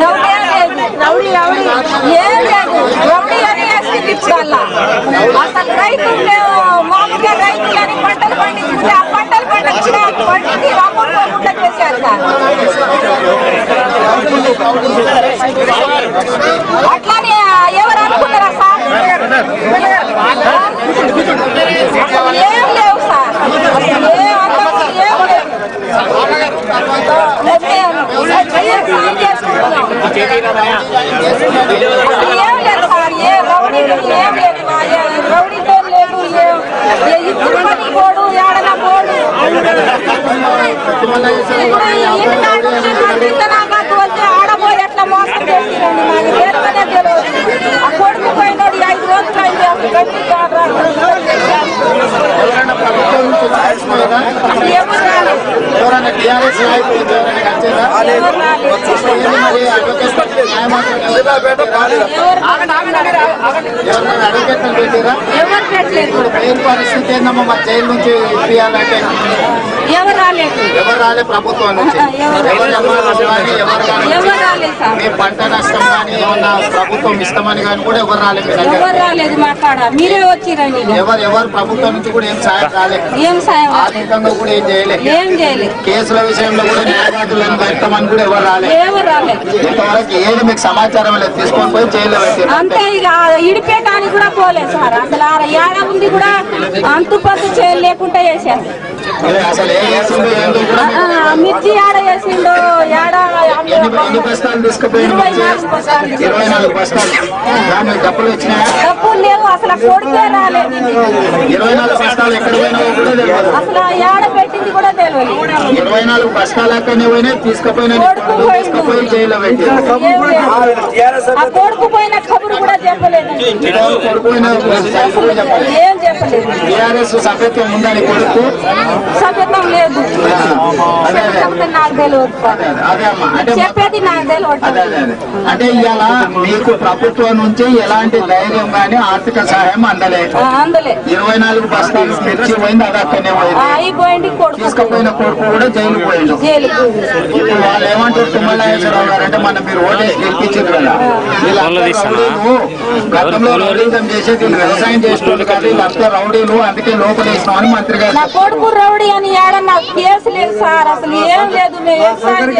Rowdy rowdy ఏం లేదు rowdy అని వేసింది అసలు రైతు మామూలుగా రైతులని పంటలు పండించింది ఆ పంటలు పండించిన పంటకి రాకుండా చేశారు సార్ కొడుకు పోయినోడు ఐదు రోజులు అయింది అసలు గట్టి కాదు ఎవరైనా టీఆర్ఎస్ నాయకులు ఎవరైనా మరి అడ్వకేట్ న్యాయమూర్తి ఎవరైనా అడ్వకేట్ పెట్టారా? జైలు పరిస్థితి ఏందమ్మా మరి జైలు నుంచి ఇప్పియాలంటే ఎవరు రాలేదు? ఎవరు రాలే ప్రభుత్వం నుంచి ఎవరు ఎవరు ఎంఆర్ఓ కానీ ఎవరు కానీ ఎవరు రాలేదు? సార్ మీ పంట నష్టం కానీ ఏమన్నా ప్రభుత్వం ఇస్తామని కానీ కూడా ఎవరు రాలేదు మీ దగ్గర ఎవరు రాలేదు మాట్లాడ మీరే వచ్చిరండి ఇక. ఎవరు ఎవరు ప్రభుత్వం నుంచి కూడా ఏం సాయం రాలేదు? ఏం సాయం ఆర్థికంగా కూడా ఏం చేయలేదు? ఏం చేయలేదు కేసుల విషయంలో కూడా న్యాయవాదులను పెట్టమని కూడా ఎవరు రాలేదు? ఎవరు రాలేదు ఇంతవరకు ఏది మీకు సమాచారం లేదు? తీసుకొని పోయి జైల్లో పెట్టారు అంతే ఇక ఇడిపేటానికి కూడా పోలేదు సార్. అసలు ఏడ ఉంది కూడా అంతు పత్తు చేయలేకుండా ఆ, మిర్చి ఏడ వేసిండు ఏడ డబ్బులు లేవు అసలు ఆ కొడుకే రాలేదు అసలు ఏడ పెట్టింది కూడా తెలియదు. ఇరవై నాలుగు బస్తాలు తీసుకుపోయిన కొడుకు పోయిన కబురు కూడా చెప్పలేదు. టీఆర్ఎస్ సభ్యత్వం ఉందని కొడుకు? సభ్యత్వం లేదు. అంటే చెప్పేది నాకు తెలియదు అదే అదే అదే. అంటే ఇవాళ మీకు ప్రభుత్వం నుంచి ఎలాంటి ధైర్యం గాని ఆర్థిక సహాయం అందలేదు. ఇరవై నాలుగు బస్తాలు తెచ్చి పోయింది అది అక్కడనే పోయింది. తీసుకుపోయిన కొడుకు కూడా జైలు పోయిండు ఇప్పుడు వాళ్ళు ఏమంటారు తుమ్మలాయేశ్వరరావు గారు అంటే మన మీరు ఓటేసి గెలిపించారు కదా. గతంలో రౌడీజం చేసేది వ్యవసాయం చేసేటోళ్ళు కాదు వీళ్ళంతా రౌడీలు అందుకే లోపలేసినామని మంత్రి గారు నా కొడుకు రౌడీ అని ఏడ నాకు కేసు లేదు సార్ అసలు ఏం లేదు మేము వ్యవసాయం